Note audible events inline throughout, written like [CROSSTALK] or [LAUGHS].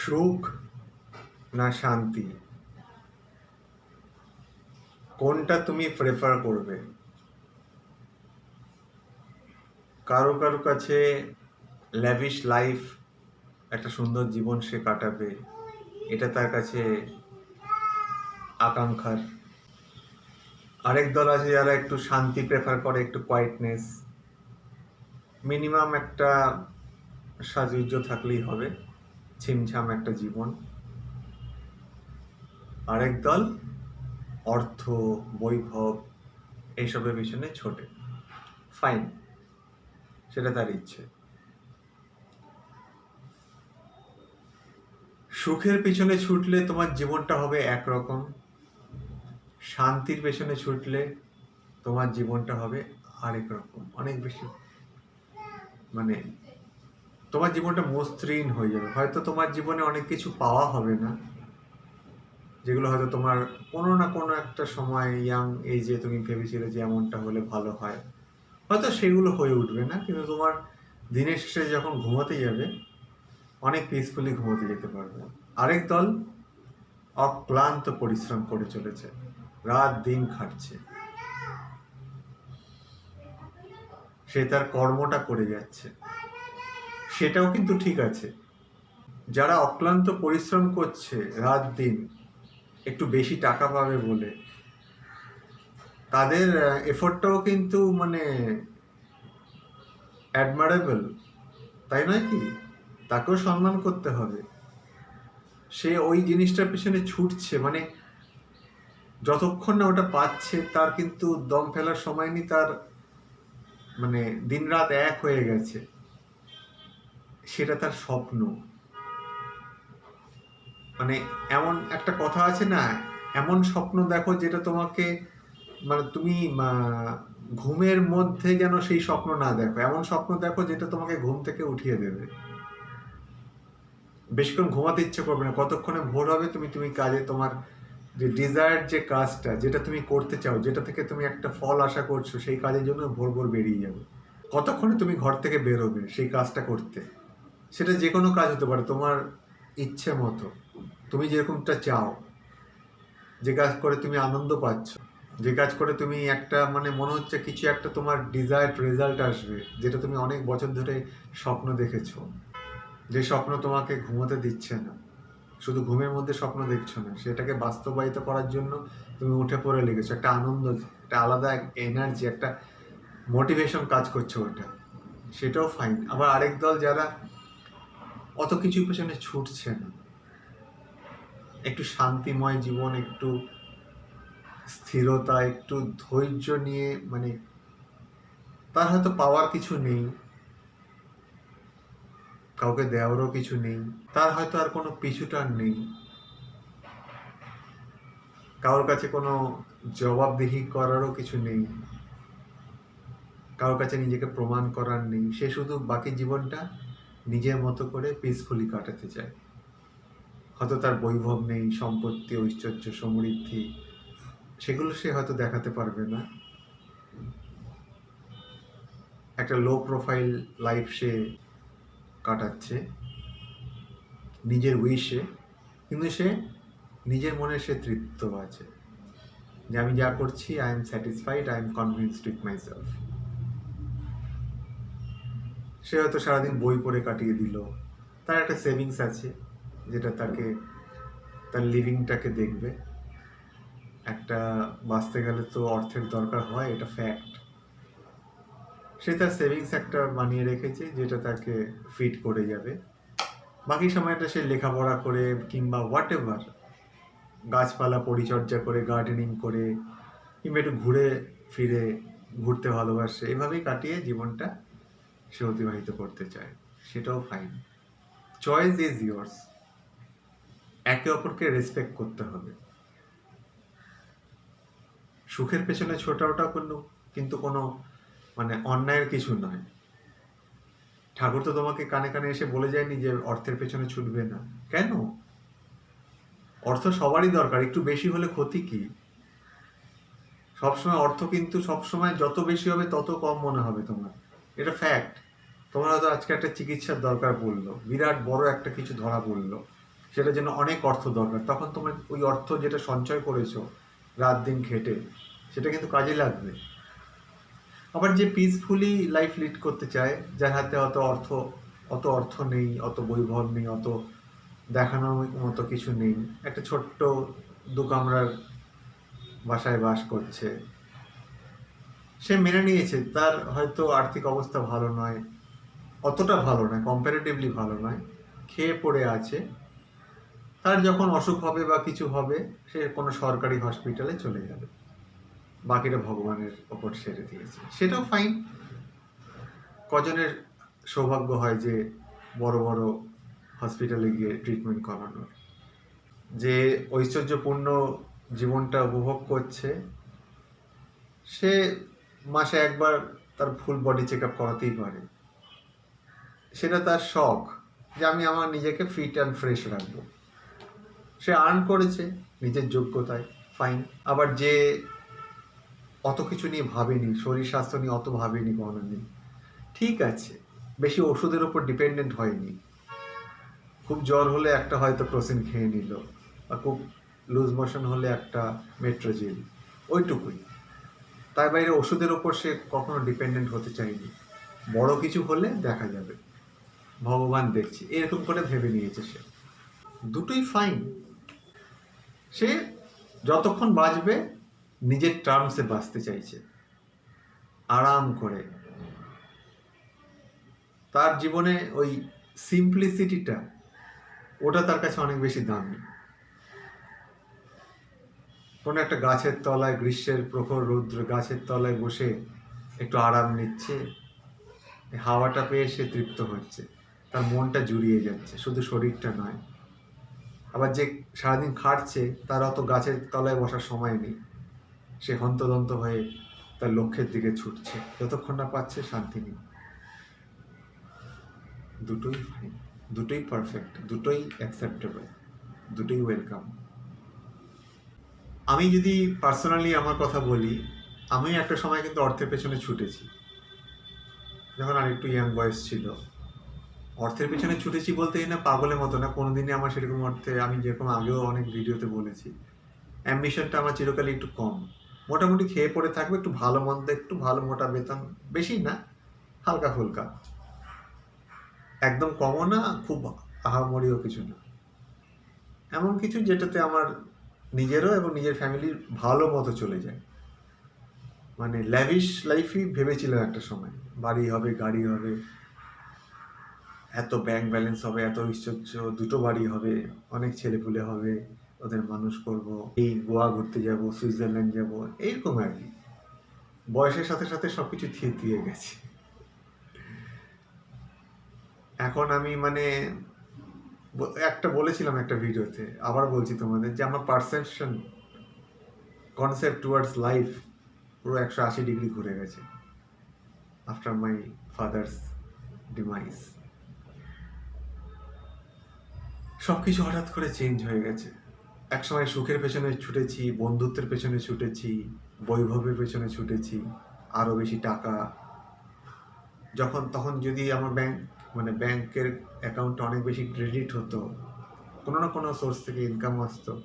সুখ না শান্তি? কোনটা তুমি প্রেফার করবে? কারও কারও কাছে ল্যাভিশ লাইফ একটা সুন্দর জীবন সে কাটাবে, এটা তার কাছে আকাঙ্ক্ষার। আরেক দল আছে যারা একটু শান্তি প্রেফার করে, একটু কোয়াইটনেস মিনিমাম একটা সাজুজ্য থাকলেই হবে। ছিমছাম একটা জীবন। আরেক দল অর্থ, বৈভব এইসবের পিছনে ছোটে। ফাইন সেটা তার ইচ্ছে। সুখের পিছনে ছুটলে তোমার জীবনটা হবে একরকম। শান্তির পেছনে ছুটলে তোমার জীবনটা হবে আরেক রকম। অনেক বেশি মানে তোমার জীবনটা মসৃণ হয়ে যাবে। হয়তো তোমার জীবনে অনেক কিছু পাওয়া হবে না, যেগুলো হয়তো তোমার কোনো না কোনো একটা সময় ইয়াং যে তুমি ভেবেছিলে যে এমনটা হলে ভালো হয়। হয়তো সেগুলো হয়ে উঠবে না, কিন্তু তোমার দিনের শেষে যখন ঘুমোতে যাবে, অনেক পিসফুলি ঘুমোতে যেতে পারবে। আরেক দল অক্লান্ত পরিশ্রম করে চলেছে, রাত দিন খাটছে। সে তার কর্মটা করে যাচ্ছে। সেটাও কিন্তু ঠিক আছে। যারা অক্লান্ত পরিশ্রম করছে রাত দিন, একটু বেশি টাকা পাবে বলে, তাদের এফোর্টটাও কিন্তু মানে অ্যাডমারেবল তাই নয় কি? তাকেও সম্মান করতে হবে। সে ওই জিনিসটার পেছনে ছুটছে মানে যতক্ষণ না ওটা পাচ্ছে, তার কিন্তু দম ফেলার সময় নেই, তার মানে দিনরাত এক হয়ে গেছে। সেটা তার স্বপ্ন। মানে এমন একটা কথা আছে না, এমন স্বপ্ন দেখো যেটা তোমাকে মানে তুমি ঘুমের মধ্যে যেন সেই স্বপ্ন না দেখো। এমন স্বপ্ন দেখো যেটা তোমাকে ঘুম থেকে উঠিয়ে দেবে। বেশিক্ষণ ঘুমাতে ইচ্ছে করবে না। কতক্ষণে ভোর হবে তুমি তুমি কাজে তোমার যে ডিজায়ার যে কাজটা, যেটা তুমি করতে চাও, যেটা থেকে তুমি একটা ফল আশা করছ, সেই কাজের জন্য ভোর ভোর বেরিয়ে যাবে। কতক্ষণে তুমি ঘর থেকে বেরোবে সেই কাজটা করতে? সেটা যে কোনো কাজ হতে পারে, তোমার ইচ্ছে মতো। তুমি যেরকমটা চাও। যে কাজ করে তুমি আনন্দ পাচ্ছ। যে কাজ করে তুমি একটা মানে মনে হচ্ছে কিছু একটা তোমার ডিজায়ার্ড রেজাল্ট আসবে, যেটা তুমি অনেক বছর ধরে স্বপ্ন দেখেছ। যে স্বপ্ন তোমাকে ঘুমোতে দিচ্ছে না। শুধু ঘুমের মধ্যে স্বপ্ন দেখছ না, সেটাকে বাস্তবায়িত করার জন্য তুমি উঠে পড়ে লেগেছো। একটা আনন্দ, একটা আলাদা এনার্জি একটা মোটিভেশন কাজ করছে ওটা। সেটাও ফাইন আবার আরেক দল যারা অত কিছুর পেছনে ছুটছে না। একটু শান্তিময় জীবন, একটু স্থিরতা, একটু ধৈর্য নিয়ে মানে তার হয়তো পাওয়ার কিছু নেই, কাউকে দেওয়ারও কিছু নেই, তার হয়তো আর কোনো পিছুটার নেই। কারোর কাছে কোনো জবাবদিহি করারও কিছু নেই। কারোর কাছে নিজেকে প্রমাণ করার নেই। সে শুধু বাকি জীবনটা নিজের মতো করে পিসফুলি কাটাতে চায়। হয়তো তার বৈভব নেই, সম্পত্তি, ঐশ্বর্য, সমৃদ্ধি, সেগুলো সে হয়তো দেখাতে পারবে না। একটা লো প্রোফাইল লাইফ সে কাটাচ্ছে, নিজের উইশে কিন্তু সে নিজের মনে সে তৃপ্ত আছে। যে আমি যা করছি I am satisfied I am convinced with myself সে হয়তো সারাদিন বই পড়ে কাটিয়ে দিল। তার একটা সেভিংস আছে, যেটা তাকে, তার লিভিংটাকে দেখবে। একটা বাঁচতে গেলে তো অর্থের দরকার হয়, এটা ফ্যাক্ট সে তার সেভিংস একটা বানিয়ে রেখেছে, যেটা তাকে ফিট করে যাবে। বাকি সময়টা সে লেখাপড়া করে কিংবা হোয়াট এভার গাছপালা পরিচর্যা করে গার্ডেনিং করে, কিংবা একটু ঘুরে ফিরে, ঘুরতে ভালোবাসে, এভাবেই কাটিয়ে জীবনটা সে অতিবাহিত করতে চায়, সেটাও ফাইন চয়েস ইজ ইয়োর্স একে অপরকে রেসপেক্ট করতে হবে। সুখের পেছনে ছোটাওটা কোনো কিন্তু কোনো মানে অন্যায়ের কিছু নয়। ঠাকুর তো তোমাকে কানে কানে এসে বলে যায়নি যে অর্থের পেছনে ছুটবে না। কেন? অর্থ সবারই দরকার, একটু বেশি হলে ক্ষতি কি? সবসময় অর্থ কিন্তু সবসময় যত বেশি হবে তত কম মনে হবে তোমার। এটা ফ্যাক্ট তোমার হয়তো আজকে একটা চিকিৎসার দরকার পড়ল বিরাট বড় একটা কিছু ধরা পড়ল সেটার জন্য অনেক অর্থ দরকার। তখন তোমার ওই অর্থ যেটা সঞ্চয় করেছ, রাত দিন খেটে, সেটা কিন্তু কাজে লাগবে। আবার যে পিসফুলি লাইফ লিড করতে চায়, যার হাতে অত অর্থ অত অর্থ নেই, অত বৈভব নেই, অত দেখানোর মতো কিছু নেই। একটা ছোট্ট দু কামরার বাসায় বাস করছে। সে মেনে নিয়েছে, তার হয়তো আর্থিক অবস্থা ভালো নয়, অতটা ভালো নয় কম্পারেটিভলি ভালো নয়, খেয়ে পড়ে আছে। তার যখন অসুখ হবে বা কিছু হবে, সে কোনো সরকারি হসপিটালে চলে যাবে। বাকিটা ভগবানের ওপর ছেড়ে দিয়েছে। সেটাও ফাইন কজনের সৌভাগ্য হয় যে বড় বড় হসপিটালে গিয়ে ট্রিটমেন্ট করানোর। যে ঐশ্বর্যপূর্ণ জীবনটা উপভোগ করছে, সে মাসে একবার তার ফুল বডি চেক আপ করাতেই পারে। সেটা তার শখ যে আমি আমার নিজেকে ফিট অ্যান্ড ফ্রেশ রাখব। সে আর্ন করেছে নিজের যোগ্যতায় ফাইন আবার যে অত কিছু নিয়ে ভাবেনি, শরীর স্বাস্থ্য নিয়ে অত ভাবেনি কোনোদিন, ঠিক আছে, বেশি ওষুধের ওপর ডিপেন্ডেন্ট হয়নি। খুব জ্বর হলে একটা হয়তো ক্রোসিন খেয়ে নিল, বা খুব লুজ মোশন হলে একটা মেট্রোজিল, ওইটুকুই। তার বাইরে ওষুধের ওপর সে কখনো ডিপেন্ডেন্ট হতে চায়নি। বড় কিছু হলে দেখা যাবে। ভগবান দেখছি। এরকম করে ভেবে নিয়েছে সে। দুটোই ফাইন সে যতক্ষণ বাঁচবে, নিজের টার্মসে বাঁচতে চাইছে। আরাম করে। তার জীবনে ওই সিম্পলিসিটিটা ওটা তার কাছে অনেক বেশি দামি। কোনো একটা গাছের তলায় গ্রীষ্মের প্রখর রৌদ্র গাছের তলায় বসে একটু আরাম নিচ্ছে, হাওয়াটা পেয়ে সে তৃপ্ত হচ্ছে, তার মনটা জুড়িয়ে যাচ্ছে, শুধু শরীরটা নয়। আবার যে সারাদিন খাটছে, তার অত গাছের তলায় বসার সময় নেই। সে হন্তদন্ত হয়ে তার লক্ষ্যের দিকে ছুটছে, যতক্ষণ না পাচ্ছে শান্তি নেই। দুটোই ফাইন দুটোই পারফেক্ট দুটোই অ্যাকসেপ্টেবল দুটোই ওয়েলকাম আমি যদি পার্সোনালি আমার কথা বলি, আমি একটা সময় কিন্তু অর্থের পেছনে ছুটেছি। যখন আর একটু ইয়াং বয়স ছিল, অর্থের পেছনে ছুটেছি বলতে এই না পাগলের মতো না, কোনোদিনই আমার সেরকম অর্থে, আমি যেরকম আগেও অনেক ভিডিওতে বলেছি অ্যাম্বিশনটা আমার চিরকালই একটু কম। মোটামুটি খেয়ে পড়ে থাকবে, একটু ভালো মন্দ, একটু ভালো মোটা বেতন, বেশি না, হালকা ফুলকা। একদম কমও না, খুব আহামরিও কিছু না। এমন কিছু যেটাতে আমার নিজেরও এবং নিজের ফ্যামিলির ভালো মতো চলে যায়। মানে ল্যাভিশ লাইফই ভেবেছিলাম একটা সময়। বাড়ি হবে, গাড়ি হবে, এত ব্যাংক ব্যালেন্স হবে, এত ঐশ্বর্য দুটো বাড়ি হবে, অনেক ছেলেপুলে হবে, ওদের মানুষ করব, এই গোয়া ঘুরতে যাব, সুইজারল্যান্ড যাব, এইরকম আর কি। বয়সের সাথে সাথে সব কিছু থিয়ে দিয়ে গেছে। এখন আমি মানে একটা বলেছিলাম একটা ভিডিওতে, আবার বলছি তোমাদের, যে আমার পারসেপশন কনসেপ্ট টুয়ার্ডস লাইফ পুরো একশো আশি ডিগ্রি ঘুরে গেছে আফটার মাই ফাদার্স ডিমাইস সব কিছু হঠাৎ করে চেঞ্জ হয়ে গেছে। একসময় সুখের পেছনে ছুটেছি, বন্ধুত্বের পেছনে ছুটেছি, বৈভবের পেছনে ছুটেছি আরও বেশি টাকা। যখন, তখন যদি আমার ব্যাংক মানে ব্যাংকের অ্যাকাউন্টে অনেক বেশি ক্রেডিট হতো। কোনো না কোনো সোর্স থেকে ইনকাম আসতো।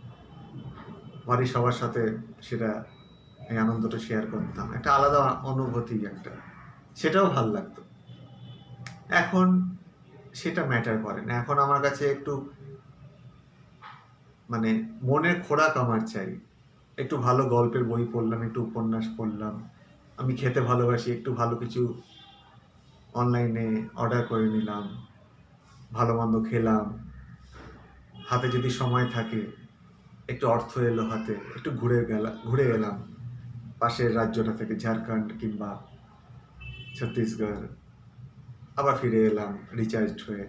বাড়ির সবার সাথে সেটা এই আনন্দটা শেয়ার করতাম। একটা আলাদা অনুভূতি একটা। সেটাও ভালো লাগতো। এখন সেটা ম্যাটার করে না। এখন আমার কাছে একটু মানে মনের খোরাক আমার চাই। একটু ভালো গল্পের বই পড়লাম, একটু উপন্যাস পড়লাম। আমি খেতে ভালোবাসি, একটু ভালো কিছু অনলাইনে অর্ডার করে নিলাম, ভালো মন্দ খেলাম। হাতে যদি সময় থাকে, একটু অর্থ এলো হাতে, একটু ঘুরে গেলাম ঘুরে এলাম। পাশের রাজ্যটা থেকে ঝাড়খণ্ড কিংবা ছত্তিশগড়। আবার ফিরে এলাম রিচার্জ হয়ে।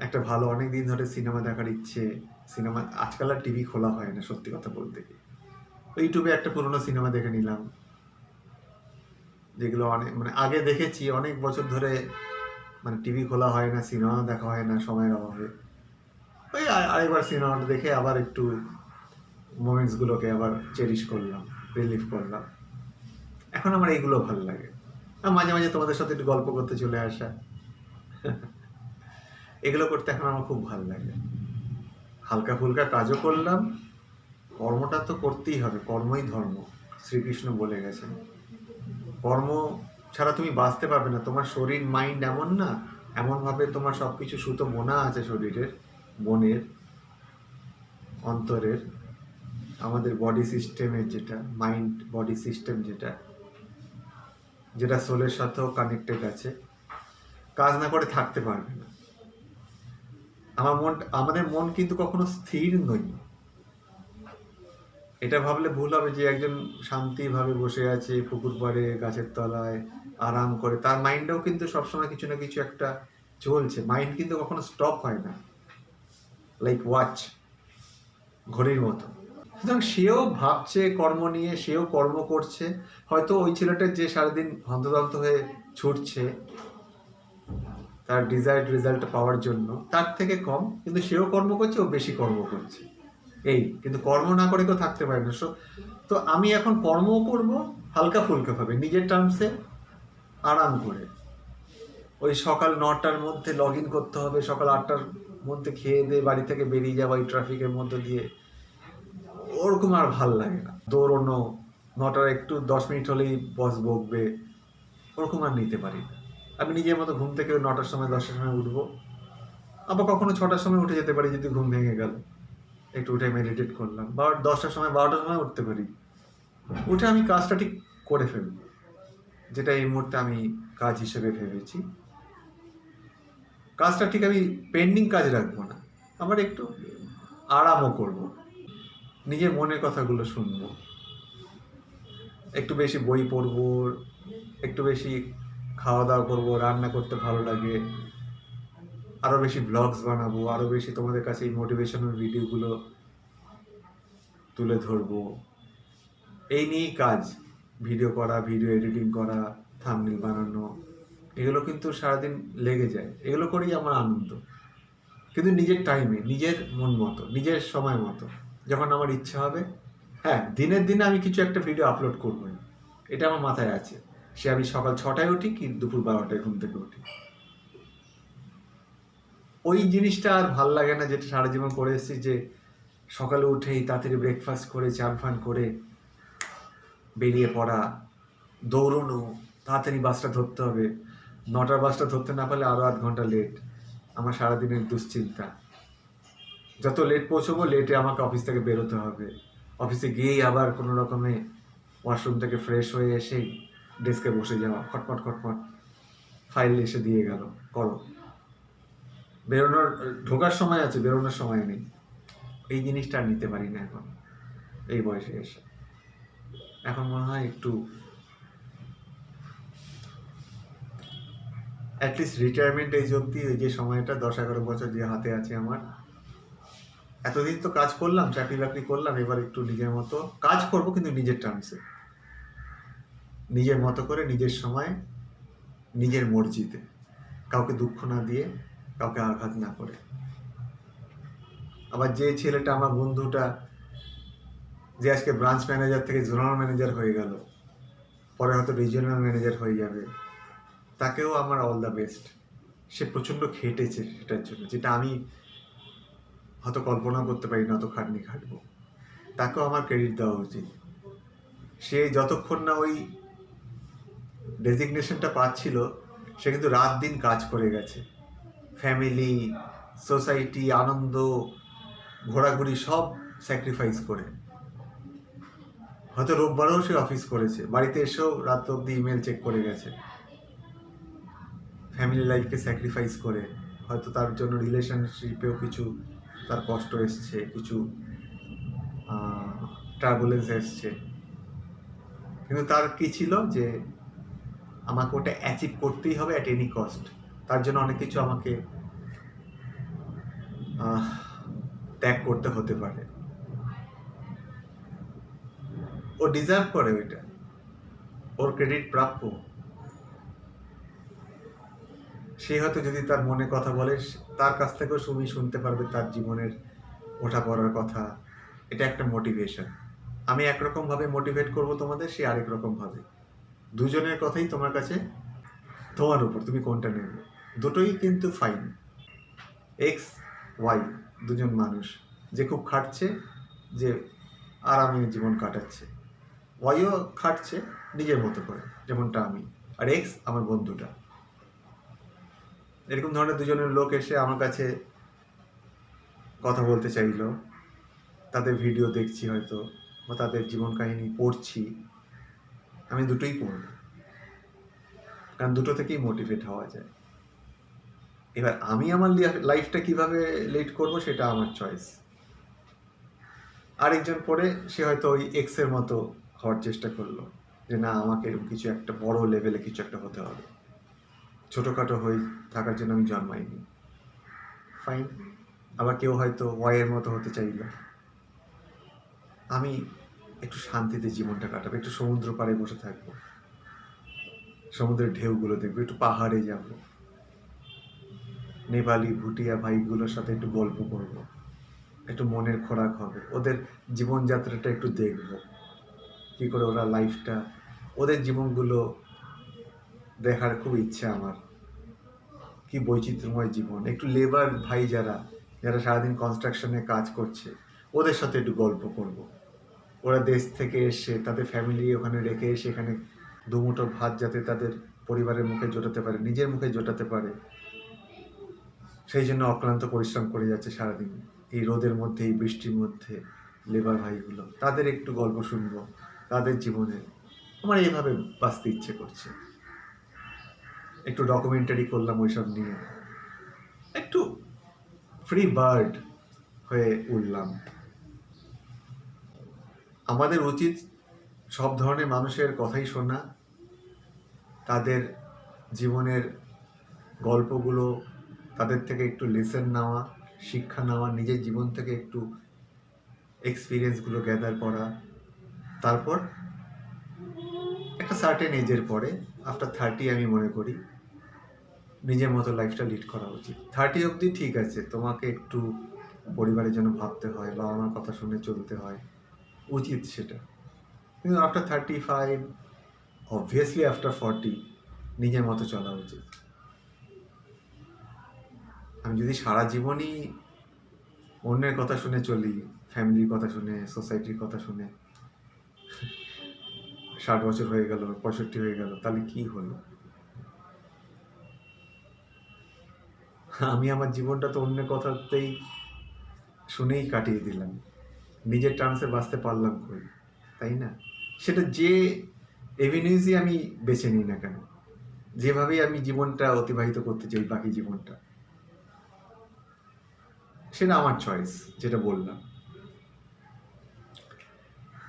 একটা ভালো অনেক দিন ধরে সিনেমা দেখার ইচ্ছে সিনেমা আজকাল আর টিভি খোলা হয় না, সত্যি কথা বলতে। ইউটিউবে একটা পুরোনো সিনেমা দেখে নিলাম। যেগুলো অনেক মানে আগে দেখেছি, অনেক বছর ধরে মানে টিভি খোলা হয় না, সিনেমা দেখা হয় না সময়ের অভাবে। ওই আরেকবার সিনেমাটা দেখে আবার একটু মোমেন্টসগুলোকে আবার চেরিশ করলাম রিলিফ করলাম। এখন আমার এইগুলো ভালো লাগে। মাঝে মাঝে তোমাদের সাথে একটু গল্প করতে চলে আসা। [LAUGHS] এগুলো করতে এখন আমার খুব ভালো লাগে। হালকা ফুলকা কাজও করলাম, কর্মটা তো করতেই হবে, কর্মই ধর্ম, শ্রীকৃষ্ণ বলে গেছেন। কর্ম ছাড়া তুমি বাঁচতে পারবে না। তোমার শরীর মাইন্ড এমন না, এমনভাবে তোমার সব কিছু সুতো বোনা আছে শরীরের, মনের, অন্তরের, আমাদের বডি সিস্টেমের যেটা মাইন্ড বডি সিস্টেম যেটা যেটা সোলের সাথেও কানেক্টেড আছে। কাজ না করে থাকতে পারবে না। আমার মন, আমাদের মন কিন্তু কখনো স্থির নই এটা ভাবলে ভুল হবে যে একজন শান্তিভাবে বসে আছে পুকুর পাড়ে, গাছের তলায়, আরাম করে। তার মাইন্ডেও কিন্তু সবসময় কিছু না কিছু একটা চলছে। মাইন্ড কিন্তু কখনো স্টপ হয় না। লাইক ওয়াচ ঘড়ির মতো। সুতরাং সেও ভাবছে কর্ম নিয়ে, সেও কর্ম করছে। হয়তো ওই ছেলেটার যে সারাদিন হন্তদন্ত হয়ে ছুটছে, তার ডিজায়ার্ড রেজাল্ট পাওয়ার জন্য, তার থেকে কম। কিন্তু সেও কর্ম করছে, ও বেশি কর্ম করছে। এই, কিন্তু কর্ম না করে কেউ থাকতে পারে না। তো আমি এখন কর্মও করব, হালকা ফুলকা ভাবে, নিজের টার্মসে আরাম করে। ওই সকাল নটার মধ্যে লগ ইন করতে হবে, সকাল আটটার মধ্যে খেয়ে দিয়ে বাড়ি থেকে বেরিয়ে যাওয়া ওই ট্রাফিকের মধ্যে দিয়ে। ওরকম আর ভালো লাগে না। দৌড়নো, নটার একটু দশ মিনিট হলেই বস বকবে, ওরকম আর নিতে পারি না। আমি নিজের মতো ঘুম থেকে নটার সময়, দশটার সময় উঠবো। আবার কখনো ছটার সময় উঠে যেতে পারি যদি ঘুম ভেঙে গেল। একটু উঠে মেডিটেট করলাম। বা দশটার সময়, বারোটার সময় উঠতে পারি। উঠে আমি কাজটা ঠিক করে ফেলব যেটা এই মুহূর্তে আমি কাজ হিসেবে ভেবেছি। কাজটা ঠিক আমি পেন্ডিং কাজ রাখব না আমার একটু আরামও করব, নিজের মনের কথাগুলো শুনব। একটু বেশি বই পড়ব, একটু বেশি খাওয়া দাওয়া করব, রান্না করতে ভালো লাগে আরও বেশি ব্লগস বানাবো আরও বেশি তোমাদের কাছে এই মোটিভেশনাল ভিডিওগুলো তুলে ধরবো। এই নিয়েই কাজ। ভিডিও করা ভিডিও এডিটিং করা থামনেল বানানো, এগুলো কিন্তু সারাদিন লেগে যায়। এগুলো করেই আমার আনন্দ। কিন্তু নিজের টাইমে নিজের মন মতো, নিজের সময় মতো। যখন আমার ইচ্ছা হবে হ্যাঁ দিনের দিনে আমি কিছু একটা ভিডিও আপলোড করবোই। এটা আমার মাথায় আছে। সে আমি সকাল ছটায় উঠি কি দুপুর বারোটায় ঘুম থেকে উঠি। ওই জিনিসটা আর ভালো লাগে না যেটা সারা জীবন করে এসেছি যে সকালে উঠেই তাড়াতাড়ি ব্রেকফাস্ট করে, চান ফান করে বেরিয়ে পড়া, দৌড়নো, তাড়াতাড়ি বাসটা ধরতে হবে। নটার বাসটা ধরতে না পারলে আরও আধ ঘণ্টা লেট আমার সারাদিনের দুশ্চিন্তা। যত লেট পৌঁছবো লেটে আমাকে অফিস থেকে বেরোতে হবে। অফিসে গিয়েই আবার কোনো রকমে ওয়াশরুম থেকে ফ্রেশ হয়ে এসেই ডেস্কে বসে যাওয়া। খটমট খটমট ফাইল এসে দিয়ে গেল। করো বেরোনোর, ঢোকার সময় আছে, বেরোনোর সময় নেই। এই জিনিসটা আর নিতে পারি না এখন, এই বয়সে এসে। এখন মনে হয় একটু অ্যাটলিস্ট রিটায়ারমেন্ট এই অবধি ওই যে সময়টা, দশ এগারো বছর যে হাতে আছে আমার। এতদিন তো কাজ করলাম, চাকরি বাকরি করলাম, এবার একটু নিজের মতো কাজ করব, কিন্তু নিজের টার্মসে নিজের মতো করে, নিজের সময়, নিজের মর্জিতে। কাউকে দুঃখ না দিয়ে কাউকে আঘাত না করে। আবার যে ছেলেটা আমার বন্ধুটা, যে আজকে ব্রাঞ্চ ম্যানেজার থেকে জোনাল ম্যানেজার হয়ে গেল, পরে হয়তো রিজিওনাল ম্যানেজার হয়ে যাবে, তাকেও আমার অল দ্য বেস্ট সে প্রচণ্ড খেটেছে সেটার জন্য, যেটা আমি হয়তো কল্পনা করতে পারি না, অত খাটনি খাটবো। তাকেও আমার ক্রেডিট দেওয়া উচিত। সে যতক্ষণ না ওই ডেজিগনেশনটা পাচ্ছিল, সে কিন্তু রাত দিন কাজ করে গেছে। ফ্যামিলি সোসাইটি আনন্দ, ঘোরাঘুরি সব স্যাক্রিফাইস করে। হয়তো রোববারও সে অফিস করেছে। বাড়িতে এসেও রাত অব্দি ইমেল চেক করে গেছে। ফ্যামিলি লাইফকে স্যাক্রিফাইস করে। হয়তো তার জন্য রিলেশনশিপেও কিছু তার কষ্ট এসছে, কিছু ট্রাভেলেন্স এসছে। কিন্তু তার কি ছিল যে, আমাকে ওটা অ্যাচিভ করতেই হবে অ্যাট এনি কস্ট তার জন্য অনেক কিছু আমাকে ত্যাগ করতে হতে পারে। ও ডিজার্ভ করে ওইটা। ওর ক্রেডিট প্রাপ্য। সে হয়তো যদি তার মনে কথা বলে তার কাছ থেকেও তুমি শুনতে পারবে তার জীবনের ওঠা পড়ার কথা। এটা একটা মোটিভেশন আমি একরকম ভাবে মোটিভেট করব তোমাদের, সে আরেক রকম ভাবে। দুজনের কথাই তোমার কাছে তোমার উপর, তুমি কোনটা নেবে? দুটোই কিন্তু ফাইন এক্স ওয়াই দুজন মানুষ যে খুব খাটছে, যে আরামে জীবন কাটাচ্ছে। ওয়াইও খাটছে নিজের মতো করে, যেমনটা আমি। আর এক্স আমার বন্ধুটা। এরকম ধরনের দুজনের লোক এসে আমার কাছে কথা বলতে চাইলো। তাদের ভিডিও দেখছি হয়তো, বা তাদের জীবন কাহিনী পড়ছি। আমি দুটোই পড়ব। কারণ দুটো থেকেই মোটিভেট হওয়া যায়। এবার আমি আমার লাইফটা কীভাবে লিড করব সেটা আমার চয়েস আরেকজন পরে সে হয়তো ওই এক্সের মতো হওয়ার চেষ্টা করল যে না, আমাকে কিছু একটা বড় লেভেলে কিছু একটা হতে হবে। ছোটোখাটো হয়ে থাকার জন্য আমি জন্মাইনি। ফাইন আবার কেউ হয়তো ওয়াইয়ের মতো হতে চাইল। আমি একটু শান্তিতে জীবনটা কাটাবো, একটু সমুদ্র পাড়ে বসে থাকব। সমুদ্রের ঢেউগুলো দেখব, একটু পাহাড়ে যাব। নেপালি ভুটিয়া ভাইগুলোর সাথে একটু গল্প করব। একটু মনের খোরাক হবে। ওদের জীবনযাত্রাটা একটু দেখব। কি করে ওরা লাইফটা ওদের জীবনগুলো দেখার খুব ইচ্ছে আমার। কি বৈচিত্র্যময় জীবন। একটু লেবার ভাই যারা যারা সারাদিন কনস্ট্রাকশনে কাজ করছে, ওদের সাথে একটু গল্প করব। ওরা দেশ থেকে এসে, তাদের ফ্যামিলি ওখানে রেখে এসে এখানে দুমুঠো ভাত যাতে তাদের পরিবারের মুখে জোটাতে পারে, নিজের মুখে জোটাতে পারে। সেই জন্য অক্লান্ত পরিশ্রম করে যাচ্ছে সারাদিন। এই রোদের মধ্যে, এই বৃষ্টির মধ্যে, লেবার ভাইগুলো, তাদের একটু গল্প শুনব, তাদের জীবনে। আমার এইভাবে বাঁচতে ইচ্ছে করছে। একটু ডকুমেন্টারি করলাম ওইসব নিয়ে। একটু ফ্রি বার্ড হয়ে উঠলাম। আমাদের উচিত সব ধরনের মানুষের কথাই শোনা, তাদের জীবনের গল্পগুলো তাদের থেকে একটু লেসন নেওয়া, শিক্ষা নেওয়া, নিজের জীবন থেকে একটু এক্সপিরিয়েন্সগুলো গ্যাদার করা। তারপর একটা সার্টেন এজের পরে আফটার থার্টি আমি মনে করি, নিজের মতো লাইফটা লিড করা উচিত। থার্টি অবধি ঠিক আছে, তোমাকে একটু পরিবারের জন্য ভাবতে হয় বা আমার কথা শুনে চলতে হয়, উচিত সেটা। কিন্তু after thirty five obviously after forty নিজের মতো চলা উচিত। আমি যদি সারা জীবনই অন্যের কথা শুনে চলি, ফ্যামিলির কথা শুনে, সোসাইটির কথা শুনে, ষাট বছর হয়ে গেল, পঁয়ষট্টি হয়ে গেল, তাহলে কি হলো? আমি আমার জীবনটা তো অন্যের কথাতেই শুনেই কাটিয়ে দিলাম। নিজের টার্মসে বাঁচতে পারলাম কই? তাই না? সেটা যে এভিনিউজই আমি বেছে নিই না কেন? যেভাবেই আমি জীবনটা অতিবাহিত করতে চাই বাকি জীবনটা। সেটা আমার চয়েস যেটা বললাম।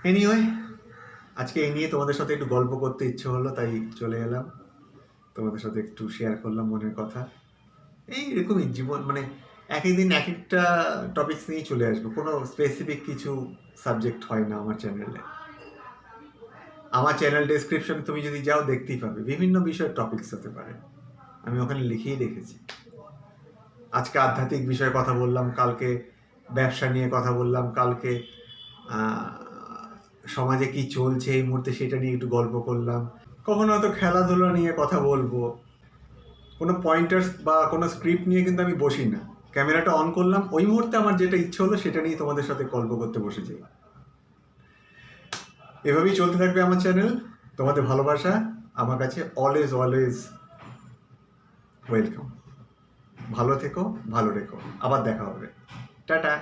এনিওয়ে আজকে এই নিয়ে তোমাদের সাথে একটু গল্প করতে ইচ্ছে হলো, তাই চলে এলাম। তোমাদের সাথে একটু শেয়ার করলাম মনের কথা। এই এরকমই জীবন মানে এক এক দিন এক একটা টপিকস নিয়েই চলে আসব। কোনো স্পেসিফিক কিছু সাবজেক্ট হয় না আমার চ্যানেলে আমার চ্যানেল ডেসক্রিপশন তুমি যদি যাও, দেখতেই পাবে। বিভিন্ন বিষয়ের টপিকস হতে পারে। আমি ওখানে লিখেই রেখেছি। আজকে আধ্যাত্মিক বিষয়ে কথা বললাম, কালকে ব্যবসা নিয়ে কথা বললাম, কালকে সমাজে কি চলছে এই মুহূর্তে সেটা নিয়ে একটু গল্প করলাম। কখনো হয়তো খেলাধুলা নিয়ে কথা বলব। কোনো পয়েন্টার্স বা কোনো স্ক্রিপ্ট নিয়ে কিন্তু আমি বসি না। ক্যামেরাটা অন করলাম, ওই মুহূর্তে আমার যেটা ইচ্ছে হলো সেটা নিয়ে তোমাদের সাথে গল্প করতে বসেছি। এভাবেই চলতে থাকবে আমার চ্যানেল তোমাদের ভালোবাসা, আমার কাছে অলওয়েজ অলওয়েজ ওয়েলকাম ভালো থেকো ভালো রেখো। আবার দেখা হবে। টাটা।